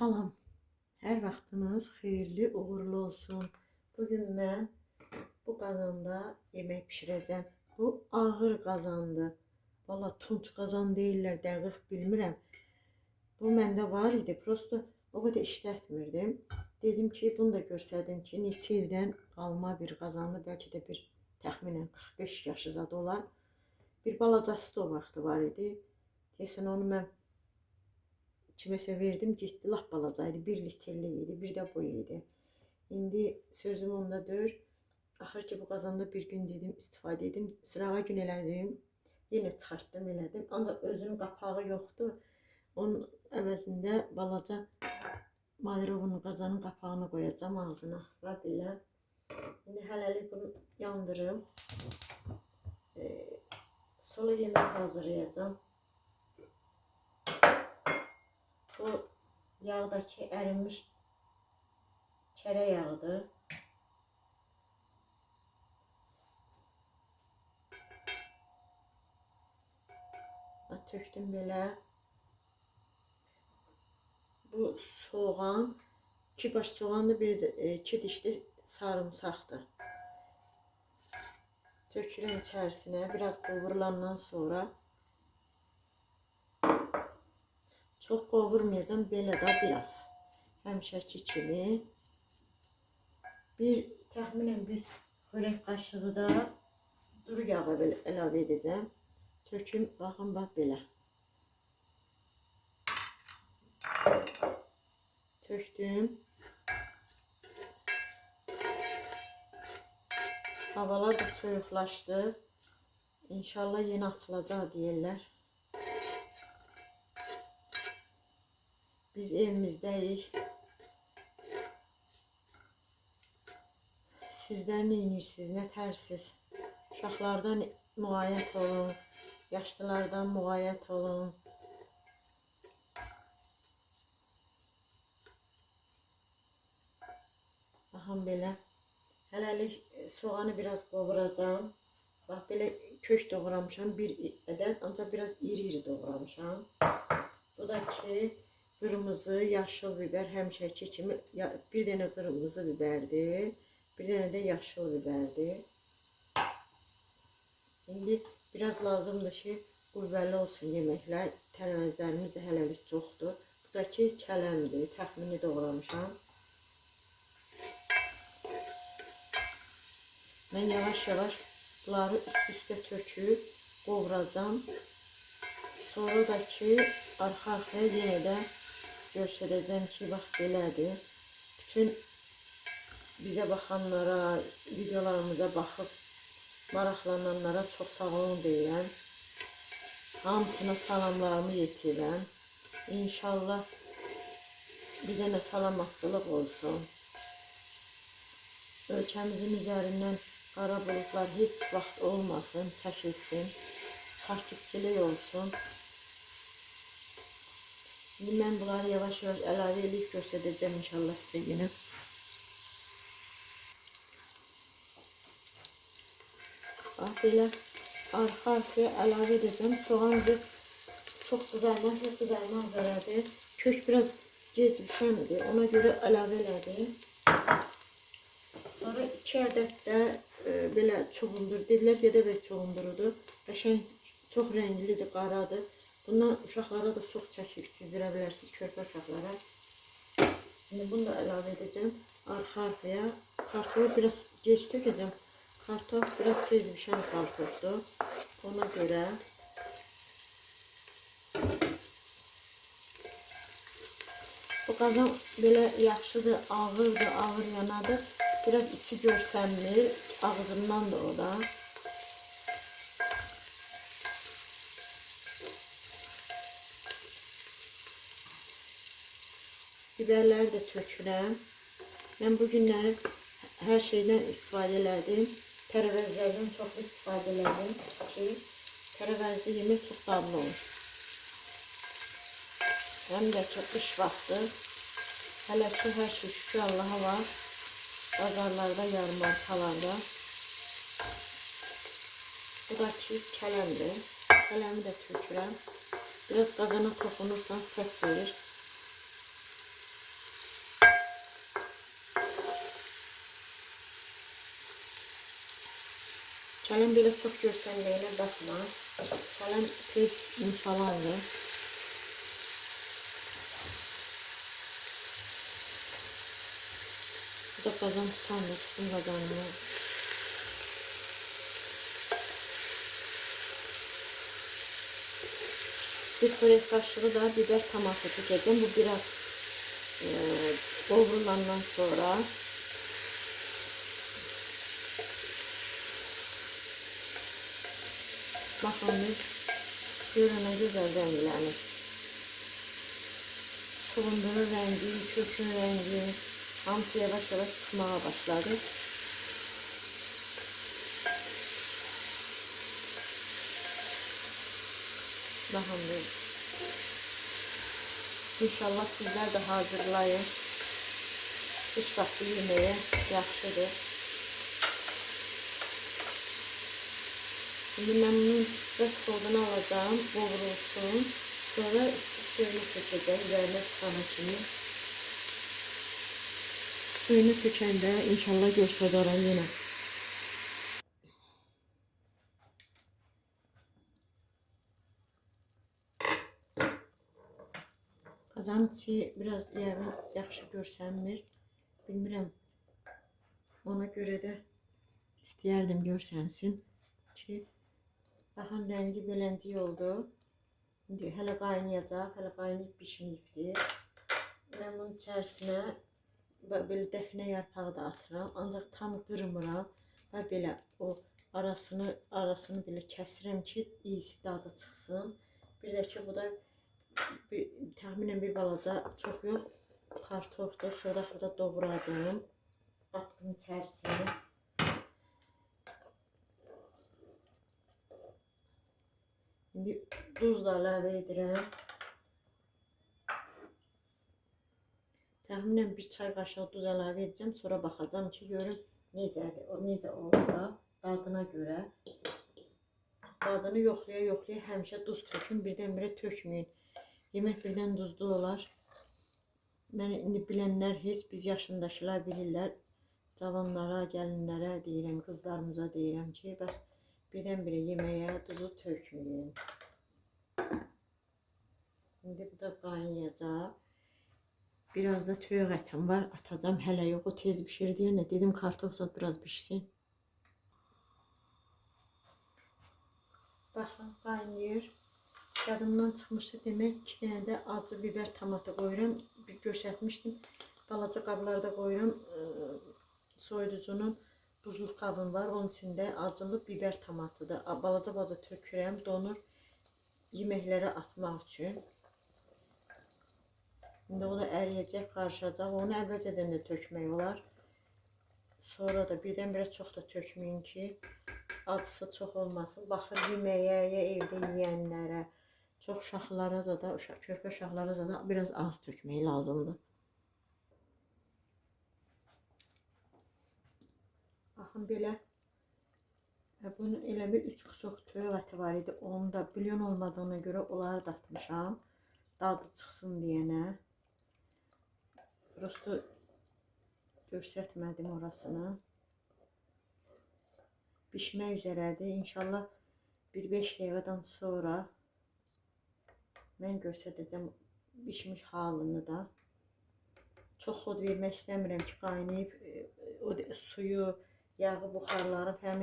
Salam. Hər vaxtınız xeyirli, uğurlu olsun. Bu gün mən bu qazanda yemək bişirəcəm. Bu ağır qazandır. Valla tunç qazan deyirlər, dəqiq bilmirəm. Bu məndə var idi. Prosta o qədər işlətmirdim. Dedim ki, bunu da göstərdim ki, neçə ildən qalma bir qazandı. Bəlkə də bir təxminən 45 yaşı zad olar. Bir balacası da o vaxtı var idi. Deyəsən onu mən kiməsə verdim, getdi, lap balaca idi, 1 litrlik idi, bir də bu idi. İndi sözüm onda deyil. Axır ki bu qazanda bir gün dedim, istifadə edim, sırağa gün elədim. Yenə çıxartdım, elədim. Ancaq özünün qapağı yoxdur. Onun əvəzində balaca Madirovun qazanın qapağını qoyacağam ağzına və belə. İndi hələlik bunu yandırım. Ee, sola yemək hazırlayacağım. Bu yağdaki ərinmiş kərə yağıdır. Tökdüm belə. Bu soğan, iki baş soğanlı bir e, iki dişli sarımsaqdır. Tökürəm içərisinə. Biraz qovurulandan sonra Çox qovurmayacağım, belə də biraz. Həmişəki kimi. Bir təxminən bir xörək qaşığı da duru yağı belə əlavə edəcəm. Töküm, baxın bax belə. Tökdüm. Havalar da soyuqlaşdı. İnşallah yeni açılacaq deyirlər. Biz evimizdəyik. Sizlər nə edirsiniz, nə tərsiz? Uşaqlardan müğayət olun, yaşlılardan müğayət olun. Baxın belə. Hələlik soğanı biraz qovuracağım. Bax belə kök doğramışam bir ədəd, ancaq biraz iri-iri doğramışam. Bu da ki Qırmızı, yaşıl biber həmişəki kimi ya- bir dənə qırmızı biberdir. Bir dənə də yaşıl biberdir. İndi biraz lazımdır ki, qüvvəli olsun yeməklər. Tərəvəzlərimiz də hələlik çoxdur. Bu da ki, kələmdir. Təxmini doğramışam. Mən yavaş-yavaş bunları üst-üstə töküb qovuracam. Sonra da ki, arxa-arxaya yenə göstərəcəm ki, bax belədir. Bütün bizə baxanlara, videolarımıza baxıb maraqlananlara çox sağ olun deyirəm. Hamısına salamlarımı yetirəm. İnşallah bizə nə salamatçılıq olsun. Ölkəmizin üzərindən qara bulutlar heç vaxt olmasın, çəkilsin. Sakitçilik olsun. Şimdi mən bunları yavaş-yavaş əlavə edib göstərəcəm inşallah sizə yenə. Bax belə arxa-arxaya əlavə edəcəm. Soğan da çox qızarmaz, çox qızarmaz verədir. Kök biraz gec bişəndir. Ona görə əlavə elədim. Sonra 2 ədəd də e, belə çuğundur. Dedilər gedəbək çuğundurudur. Qəşəng çox rənglidir, qaradır. Bundan uşaqlara da çox çəkib çizdirə bilərsiniz, körpə uşaqlara. Şimdi bunu da əlavə edəcəm. Arxa-arxaya. Kartofu biraz gec tökəcəm. Kartof biraz tez bişən kartofdur. Ona görə Bu qazan belə yaxşıdır, ağırdır, ağır yanadır. Biraz içi görsənmir. Ağzından da o da. Biberləri də tökürəm. Mən bu günləri hər şeydən istifadə elədim. Tərəvəzlərdən çox istifadə ki, tərəvəzli yemək çox dadlı olur. Həm də ki, qış vaxtı. Hələ ki, hər şey şükür Allaha var. Bazarlarda, yarmarkalarda. Bu da ki, kələmdir. Kələmi də tökürəm. Biraz qazana toxunursan səs verir. Kələm belə çox görsənməyinə baxma. Kələm tez yumşalardı. Bu da qazan tutandı, tutun qazanını. Bir çörek kaşığı da biber tamatı dökeceğim. Bu biraz e, kavrulandan sonra bir görünə güzel renklenir. Çulundurun rengi, kökün rengi hamısı yavaş yavaş çıkmaya başladı. Bir. İnşallah sizler de hazırlayın. Üç vaxtı yeməyə yaxşıdır. Şimdi ben bunun biraz kodunu alacağım, qovrulsun. Sonra suyunu tökəcəm, üzərinə çıxana kimi. Suyunu tökəndə inşallah göstərərəm yenə. Qazanın içi biraz yəqin yaxşı görsənmir. Bilmirəm. Ona görə də istəyərdim görsənsin ki, baxın rəngi beləncik oldu. İndi hələ qaynayacaq, hələ qaynayıb bişməyibdir. Mən bunun içərisinə belə dəfnə yarpağı da atıram, ancaq tam qırmıram və belə o arasını arasını belə kəsirəm ki, iyisi dadı çıxsın. Bir də ki, bu da bir, təxminən bir balaca, çox yox, kartofdur, xırda-xırda doğradım. Atdım içərisinə. İndi duz da əlavə edirəm. Təxminən bir çay qaşığı duz əlavə edəcəm, sonra baxacağam ki, görüm necədir, o necə olacaq dadına görə. Dadını yoxlaya yoxlaya həmişə duz tökün, birdən-birə tökməyin. Yemək birdən duzlu olar. Mən indi bilənlər heç biz yaşındakılar bilirlər. Cavanlara, gəlinlərə deyirəm, qızlarımıza deyirəm ki, bəs birdən-birə yeməyə duzu tökməyin. İndi bu da qaynayacaq. Biraz da tüyək ətim var, atacağım. Hələ yox, o tez bişir deyənə dedim kartof zat biraz bişsin. Baxın, qaynayır. Yadımdan çıxmışdı demək ki, yenə də acı biber tomatı qoyuram. Bir göstərmişdim. Balaca qablarda qoyuram. Iı, Soyuducunun buzluq qabım var. Onun içində acılı biber tomatıdır. A- Balaca balaca tökürəm, donur yeməklərə atmaq üçün. İndi o da əriyəcək, qarışacaq. Onu əvvəlcədən də tökmək olar. Sonra da birdən-birə çox da tökməyin ki, acısı çox olmasın. Baxır yeməyə, ya evdə yeyənlərə, çox uşaqlara da, uşaq körpə uşaqlara da biraz az tökmək lazımdır. Baxın belə. Və bunun elə bir üç qusok toyuq əti var idi. Onu da bilyon olmadığına görə onları da atmışam. Dadı çıxsın deyənə. Prosto göstərmədim orasını. Bişmək üzrədir. İnşallah bir 5 dəqiqədən sonra mən göstərəcəm bişmiş halını da. Çox xod vermək istəmirəm ki, qaynayıb e, o suyu, yağı buxarlanıb həm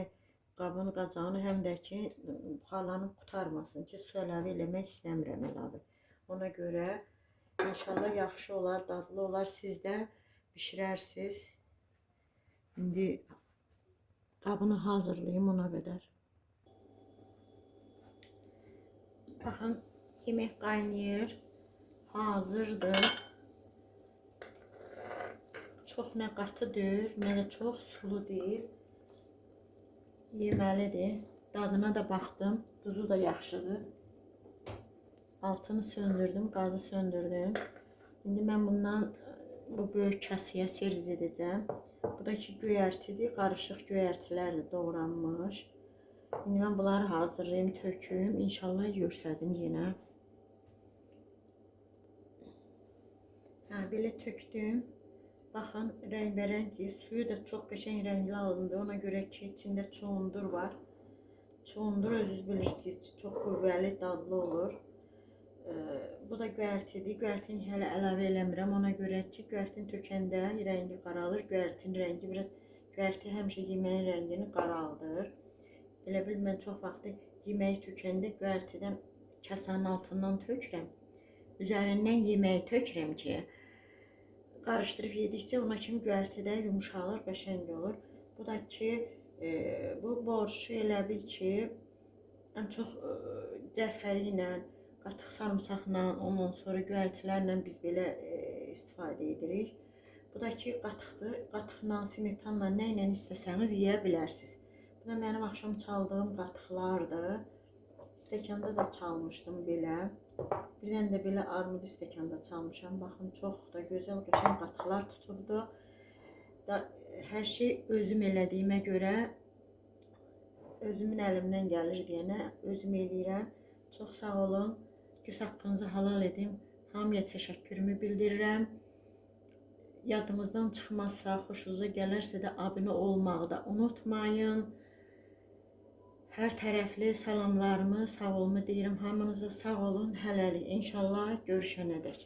qabın qacağını həm də ki buxarlanıb qutarmasın ki, su əlavə eləmək istəmirəm əlavə. Ona görə inşallah yaxşı olar, dadlı olar. Siz də bişirərsiniz. İndi qabını hazırlayım ona qədər. Baxın, yemək qaynayır. Hazırdır. Çox nə qatı deyil, nə də çox sulu deyil. Yeməlidir. Dadına da baxdım. Duzu da yaxşıdır. Altını söndürdüm, qazı söndürdüm. İndi mən bundan bu böyük kasaya servis edəcəm. Bu da ki göyərtidir, qarışıq göyərtilərlə doğranmış. İndi mən bunları hazırlayım, töküm. İnşallah görsədim yenə. Hə, belə tökdüm. Baxın, rəngbərəngdir. Suyu da çox qəşəng rəngli alındı. Ona görə ki, içində çoğundur var. Çondur özünüz bilirsiniz ki, çox qüvvəli, dadlı olur. Ee, bu da göyərtidir. Göyərtini hələ əlavə eləmirəm ona görə ki, göyərtini tökəndə rəngi qaralır. Göyərtinin rəngi biraz göyərti həmişə yeməyin rəngini qaraldır. Elə bil mən çox vaxtı yeməyi tökəndə göyərtidən kasanın altından tökürəm. Üzərindən yeməyi tökürəm ki, qarışdırıb yedikcə ona kimi göyərtidə yumşalır, qəşəng olur. Bu da ki, e, bu borşu elə bil ki, ən çox e, cəfəri ilə, qatıq sarımsaqla, ondan sonra göyərtilərlə biz belə e, istifadə edirik. Bu da ki, qatıqdır. Qatıqla, smetanla nə ilə istəsəniz yeyə bilərsiniz. Bu da mənim axşam çaldığım qatıqlardır. Stəkanda da çalmışdım belə. Bir dənə də belə armud stəkanda çalmışam. Baxın, çox da gözəl, qəşəng qatıqlar tutubdu. Da hər şey özüm elədiyimə görə özümün əlimdən gəlir deyənə özüm eləyirəm. Çox sağ olun. Göz haqqınızı halal edim. Hamıya təşəkkürümü bildirirəm. Yadınızdan çıxmazsa, xoşunuza gələrsə də abunə olmağı da unutmayın. Hər tərəfli salamlarımı, sağ olunu deyirəm hamınıza. Sağ olun. Hələlik inşallah görüşənədək.